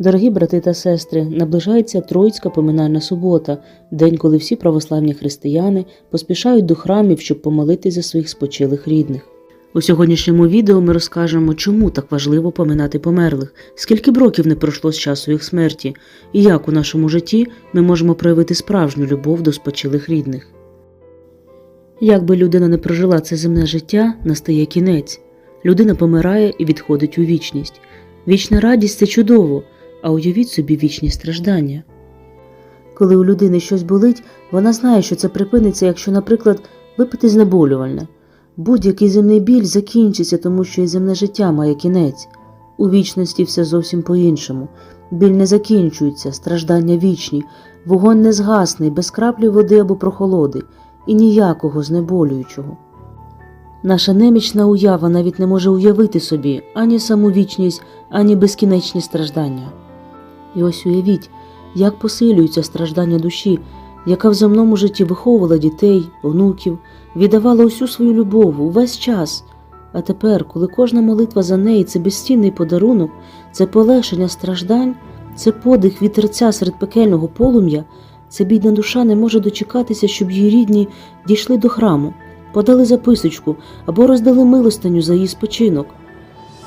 Дорогі брати та сестри, наближається Троїцька поминальна субота, день, коли всі православні християни поспішають до храмів, щоб помолитись за своїх спочилих рідних. У сьогоднішньому відео ми розкажемо, чому так важливо поминати померлих, скільки б років не пройшло з часу їх смерті, і як у нашому житті ми можемо проявити справжню любов до спочилих рідних. Як би людина не прожила це земне життя, настає кінець. Людина помирає і відходить у вічність. Вічна радість це чудово, а уявіть собі вічні страждання. Коли у людини щось болить, вона знає, що це припиниться, якщо, наприклад, випити знеболювальне. Будь-який земний біль закінчиться, тому що і земне життя має кінець. У вічності все зовсім по-іншому. Біль не закінчується, страждання вічні, вогонь не згасне, без краплі води або прохолоди, і ніякого знеболюючого. Наша немічна уява навіть не може уявити собі ані саму вічність, ані безкінечні страждання. І ось уявіть, як посилюються страждання душі, яка в земному житті виховувала дітей, онуків, віддавала усю свою любов увесь час. А тепер, коли кожна молитва за неї це безцінний подарунок, це полегшення страждань, це подих вітерця серед пекельного полум'я, ця бідна душа не може дочекатися, щоб її рідні дійшли до храму, подали записочку або роздали милостиню за її спочинок.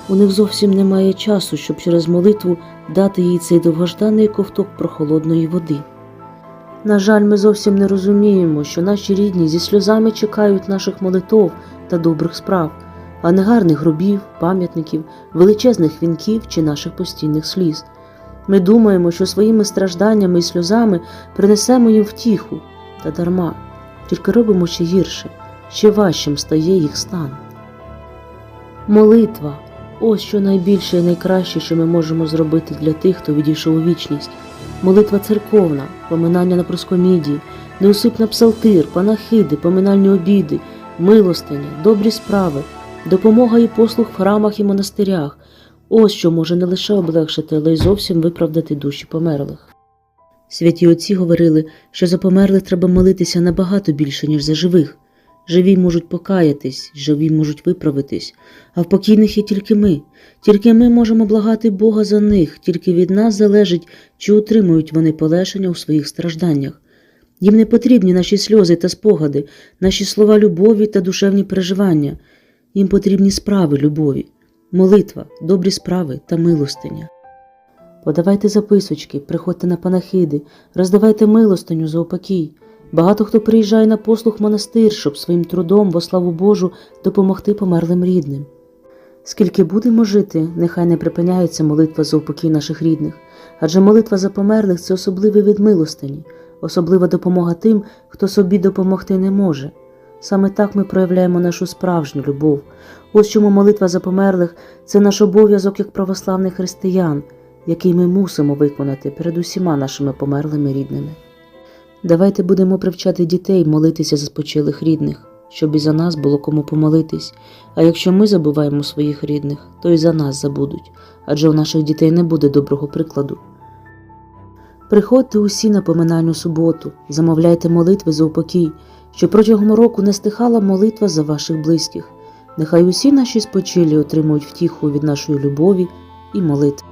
У них зовсім немає часу, щоб через молитву дати їй цей довгожданий ковток прохолодної води. На жаль, ми зовсім не розуміємо, що наші рідні зі сльозами чекають наших молитов та добрих справ, а не гарних гробів, пам'ятників, величезних вінків чи наших постійних сліз. Ми думаємо, що своїми стражданнями і сльозами принесемо їм втіху, та дарма, тільки робимо ще гірше, ще важчим стає їх стан. Молитва ось що найбільше і найкраще, що ми можемо зробити для тих, хто відійшов у вічність. Молитва церковна, поминання на проскомідії, неусипна псалтир, панахиди, поминальні обіди, милостиня, добрі справи, допомога і послуг в храмах і монастирях. Ось що може не лише облегшити, але й зовсім виправдати душі померлих. Святі отці говорили, що за померлих треба молитися набагато більше, ніж за живих. Живі можуть покаятись, живі можуть виправитись, а в покійних є тільки ми. Тільки ми можемо благати Бога за них, тільки від нас залежить, чи отримують вони полегшення у своїх стражданнях. Їм не потрібні наші сльози та спогади, наші слова любові та душевні переживання. Їм потрібні справи любові, молитва, добрі справи та милостиня. Подавайте записочки, приходьте на панахиди, роздавайте милостиню за упокій. Багато хто приїжджає на послуг монастир, щоб своїм трудом, во славу Божу, допомогти померлим рідним. Скільки будемо жити, нехай не припиняється молитва за упокій наших рідних, адже молитва за померлих це особливий від милостині, особлива допомога тим, хто собі допомогти не може. Саме так ми проявляємо нашу справжню любов. Ось чому молитва за померлих це наш обов'язок як православних християн, який ми мусимо виконати перед усіма нашими померлими рідними. Давайте будемо привчати дітей молитися за спочилих рідних, щоб і за нас було кому помолитись. А якщо ми забуваємо своїх рідних, то і за нас забудуть, адже у наших дітей не буде доброго прикладу. Приходьте усі на поминальну суботу, замовляйте молитви за упокій, щоб протягом року не стихала молитва за ваших близьких. Нехай усі наші спочилі отримують втіху від нашої любові і молитви.